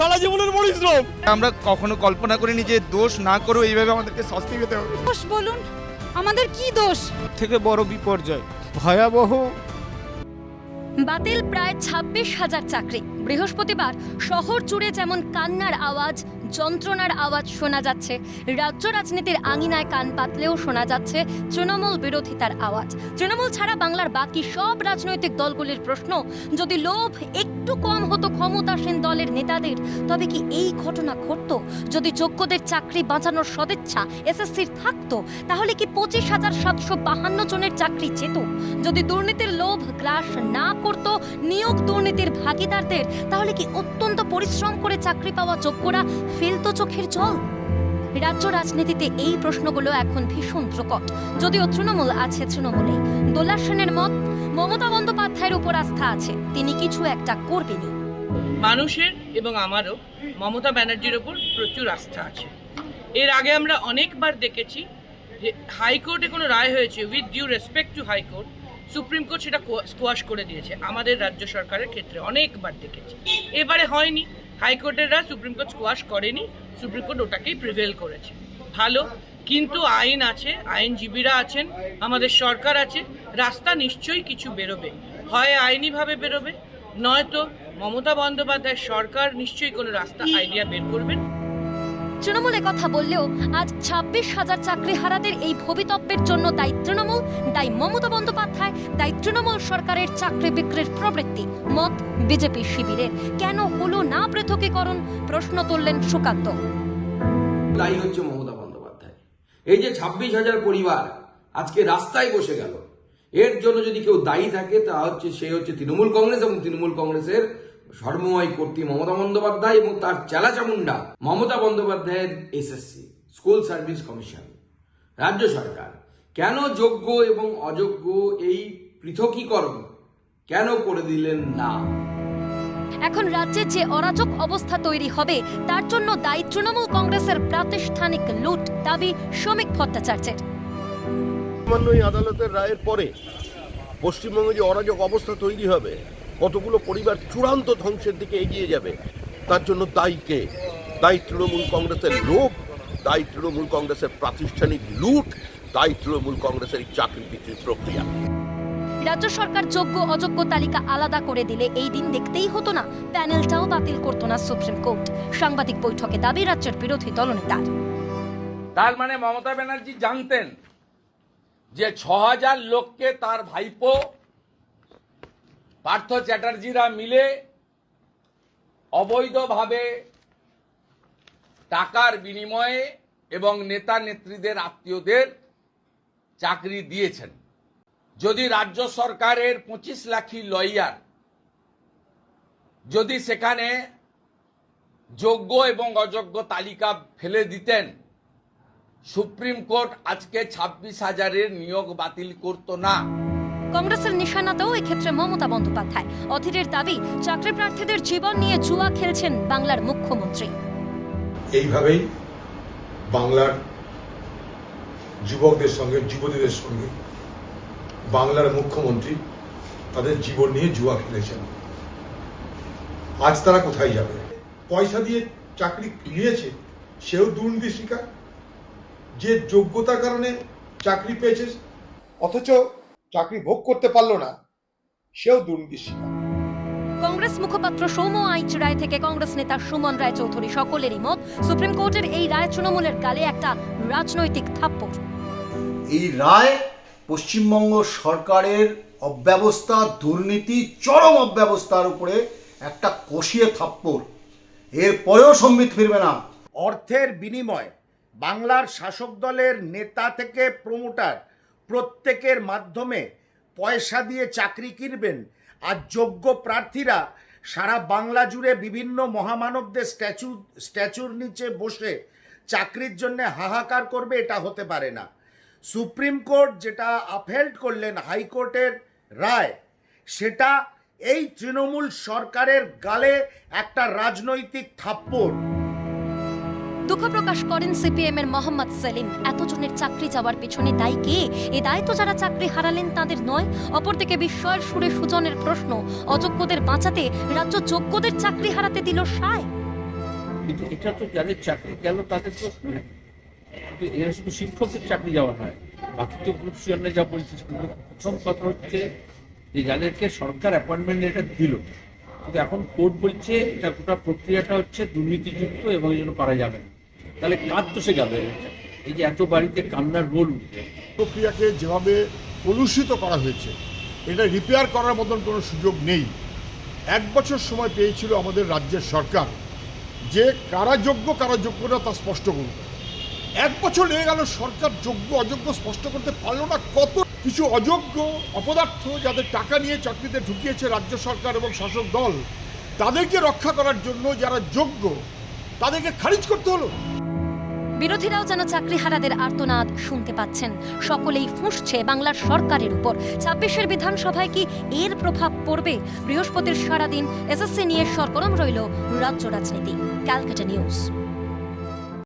সারা জীবনের পরিশ্রম। আমরা কখনো কল্পনা করিনি যে দোষ না করেও এইভাবে আমাদেরকে শাস্তি পেতে হবে। দোষ বলুন আমাদের কি দোষ? থেকে বড় বিপর্যয়। ভয়াবহ। বাতিল প্রায় ছাব্বিশ হাজার চাকরি। বৃহস্পতিবার শহর জুড়ে যেমন কান্নার আওয়াজ যন্ত্রণার আওয়াজ শোনা যাচ্ছে। রাজ্য রাজনীতির আঙিনায় কান পাতলেও শোনা যাচ্ছে তৃণমূল বিরোধিতার আওয়াজ। তৃণমূল ছাড়া বাংলার বাকি সব রাজনৈতিক দলগুলির প্রশ্ন, যদি লোভ একটু কম হতো ক্ষমতাসীন দলের নেতাদের, তবে কি এই ঘটনা ঘটতো? যদি যোগ্যদের চাকরি বাঁচানোর সদিচ্ছা এসএসসির থাকতো, তাহলে কি পঁচিশ হাজার সাতশো বাহান্ন জনের চাকরি যেত? যদি দুর্নীতির লোভ গ্রাস না করত নিয়োগ দুর্নীতির ভাগিদারদের, তাহলে কি অত্যন্ত পরিশ্রম করে চাকরি পাওয়া যোগ্যরা ফেলতো চোখের জল। রাজ্য রাজনীতিতে এই প্রশ্নগুলো এখন ভীষণ প্রকট যদিও তৃণমূল আছে তৃণমূলেই। দোলা সেনের মত, মমতা বন্দ্যোপাধ্যায়ের উপর আস্থা আছে। তিনি কিছু একটা করবেনই। মানুষের এবং আমারও মমতা ব্যানার্জির ওপর প্রচুর আস্থা আছে। এর আগে আমরা অনেকবার দেখেছি যে হাইকোর্টে কোনো রায় হয়েছে with due respect to high court, supreme court সেটা স্কোয়াশ করে দিয়েছে। আমাদের রাজ্য সরকারের ক্ষেত্রে অনেকবার দেখেছি। এবারে হয়নি। হাইকোর্টের সুপ্রিম কোর্ট স্কোয়াশ করেনি সুপ্রিম কোর্ট ওটাকেই প্রিভেল করেছে। ভালো কিন্তু আইন আছে আইনজীবীরা আছেন আমাদের সরকার আছে রাস্তা নিশ্চয়ই কিছু বেরোবে। হয় আইনিভাবে বেরোবে নয়তো মমতা বন্দ্যোপাধ্যায় সরকার নিশ্চয়ই কোনো রাস্তা আইডিয়া বের করবেন। তৃণমূলে কথা বললেও আজ ছাব্বিশ হাজার চাকরি হারাদের এই ভবিতব্যের জন্য দায়ী তৃণমূল, দায়ী মমতা বন্দ্যোপাধ্যায়, দায়ী তৃণমূল সরকারের চাকরি বিক্রির প্রবৃত্তি, মত বিজেপি শিবিরের। কেন হলো না পৃথকীকরণ? প্রশ্ন তুললেন সুকান্ত। দায়ী হচ্ছে মমতা বন্দ্যোপাধ্যায়। এই যে ছাব্বিশ হাজার পরিবার আজকে রাস্তায় বসে গেল, এর জন্য যদি কেউ দায়ী থাকে, তা হচ্ছে সে হচ্ছে তৃণমূল কংগ্রেস এবং তৃণমূল কংগ্রেসের সর্বময় কর্তৃ মমতা বন্দ্যোপাধ্যায় এবং তার চেলাচামুন্ডা মমতা বন্দ্যোপাধ্যায়ের এসএসসি স্কুল সার্ভিস কমিশন রাজ্য সরকার। কেন যোগ্য এবং অযোগ্য এই পৃথকীকরণ কেন করে দিলেন না? এখন রাজ্যে যে অরাজক অবস্থা তৈরি হবে তার জন্য দায়ী তৃণমূল কংগ্রেসের প্রাতিষ্ঠানিক লুট দাবি শ্রমিক ভট্টাচার্যের। সামান্য এই আদালতের রায়ের পরে পশ্চিমবঙ্গে যে অরাজক অবস্থা তৈরি হবে কতগুলো পরিবার চূড়ান্ত ধ্বংসের দিকে এগিয়ে যাবে? তার জন্য দায়ী কে? দায়ী তৃণমূল কংগ্রেসের লোভ দায়ী তৃণমূল কংগ্রেসের প্রাতিষ্ঠানিক লুট দায়ী তৃণমূল কংগ্রেসের চাকরি বিক্রির প্রক্রিয়া। রাজ্য সরকার যোগ্য অযোগ্য তালিকা আলাদা করে দিলে এই দিন দেখতেই হতো না। প্যানেলটাও বাতিল করতো না সুপ্রিম কোর্ট। সাংবাদিক বৈঠকে দাবি রাজ্যের বিরোধী দলনেতার। তার মানে মমতা ব্যানার্জি জানতেন যে ছ হাজার লোককে তার ভাইপো পার্থ চ্যাটার্জিরা মিলে অবৈধভাবে টাকার বিনিময়ে এবং নেতা নেত্রীদের আত্মীয়দের চাকরি দিয়েছেন। যদি রাজ্য সরকারের পঁচিশ লাখি লয়ার যদি সেখানে যোগ্য এবং অযোগ্য তালিকা ফেলে দিতেন, সুপ্রিম কোর্ট আজকে ছাব্বিশ হাজারের নিয়োগ বাতিল করতো না। কংগ্রেসের নিশানাতেও এক্ষেত্রে মমতা বন্দ্যোপাধ্যায়। অধীরের দাবি, চাকরি প্রার্থীদের জীবন নিয়ে জুয়া খেলছেন বাংলার মুখ্যমন্ত্রী। এইভাবেই বাংলার যুবকদের সঙ্গে, যুবতীদের সঙ্গে বাংলার মুখ্যমন্ত্রী তাদের জীবন নিয়ে জুয়া খেলেছেন। আজ তারা কোথায় যাবে? পয়সা দিয়ে চাকরি নিয়েছে, সেও দুর্নীতির শিকার। যে যোগ্যতার কারণে চাকরি পেয়েছে, অথচ চাকরি ভোগ করতে পারল না সেও দুর্নীতির শিকার। কংগ্রেস মুখপাত্র সৌম্য আইচ রায় থেকে কংগ্রেস নেতা সুমন রায় চৌধুরী সকলেরই মত সুপ্রিম কোর্টের এই রায় তৃণমূলের গালে একটা রাজনৈতিক থাপ্পড়। এই রায় পশ্চিমবঙ্গ সরকারের অব্যবস্থা দুর্নীতি চরম অব্যবস্থার উপরে একটা কষিয়ে থাপ্পড়। এর পরেও সম্বিত ফিরবে না। অর্থের বিনিময় বাংলার শাসক দলের নেতা থেকে প্রমোটার প্রত্যেকের মাধ্যমে পয়সা দিয়ে চাকরি কিনবেন। আর যোগ্য প্রার্থীরা সারা বাংলা জুড়ে বিভিন্ন মহামানবদের স্ট্যাচু, স্ট্যাচুর নিচে বসে চাকরির জন্য হাহাকার করবে এটা হতে পারে না। সুপ্রিম কোর্ট যেটা আপহেল্ড করলেন হাইকোর্টের রায়, সেটা এই তৃণমূল সরকারের গালে একটা রাজনৈতিক থাপ্পড়। দুঃখ প্রকাশ করেন সিপিএম এর মোহাম্মদ সেলিম। এতজনের চাকরি যাওয়ার পিছনে দায়ী কে? এ দায় তো যারা চাকরি হারালেন তাদের নয়। অপরদিকে বিস্ময়ের সুরে সুজনের প্রশ্ন, অযোগ্যদের বাঁচাতে রাজ্য যোগ্যদের চাকরি হারাতে দিল সায়। কিন্তু এটা তো যাদের চাকরি গেল তাদের প্রশ্ন না। কিন্তু এরা শুধু শিক্ষকের চাকরি যাওয়া নয়, বাকি তো গ্রুপ যা বলছে প্রথম কথা হচ্ছে যে যাদেরকে সরকার অ্যাপয়েন্টমেন্ট লেটার দিল, কিন্তু এখন কোর্ট বলছে এটা গোটা প্রক্রিয়াটা হচ্ছে দুর্নীতিযুক্ত এবং এই জন্য করা যাবে না। তাহলে কাজ তো সে গেল এই যে এত বাড়িতে কান্নার রোল উঠবে প্রক্রিয়াকে যেভাবে কলুষিত করা হয়েছে, এটা রিপেয়ার করার মতন কোনো সুযোগ নেই। এক বছর সময় পেয়েছিল আমাদের রাজ্যের সরকার। যে কারা যোগ্য কারা যোগ্য না তা স্পষ্ট করুন। এক বছর লেগে গেল, সরকার যোগ্য, অযোগ্য স্পষ্ট করতে পারল না। কত কিছু অযোগ্য অপদার্থ যাদের টাকা নিয়ে চাকরিতে ঢুকিয়েছে রাজ্য সরকার এবং শাসক দল, তাদেরকে রক্ষা করার জন্য যারা যোগ্য তাদেরকে খারিজ করতে হলো। বিরোধীরাও যেন চাকরিহারাদের আর্তনাদ শুনতে পাচ্ছেন। সকলেই ফুঁসছে বাংলার সরকারের উপর। ছাব্বিশের বিধানসভায় কি এর প্রভাব পড়বে? বৃহস্পতির সারাদিন এসএসসি নিয়ে সরগরম রইল রাজ্য রাজনীতি। Calcutta news.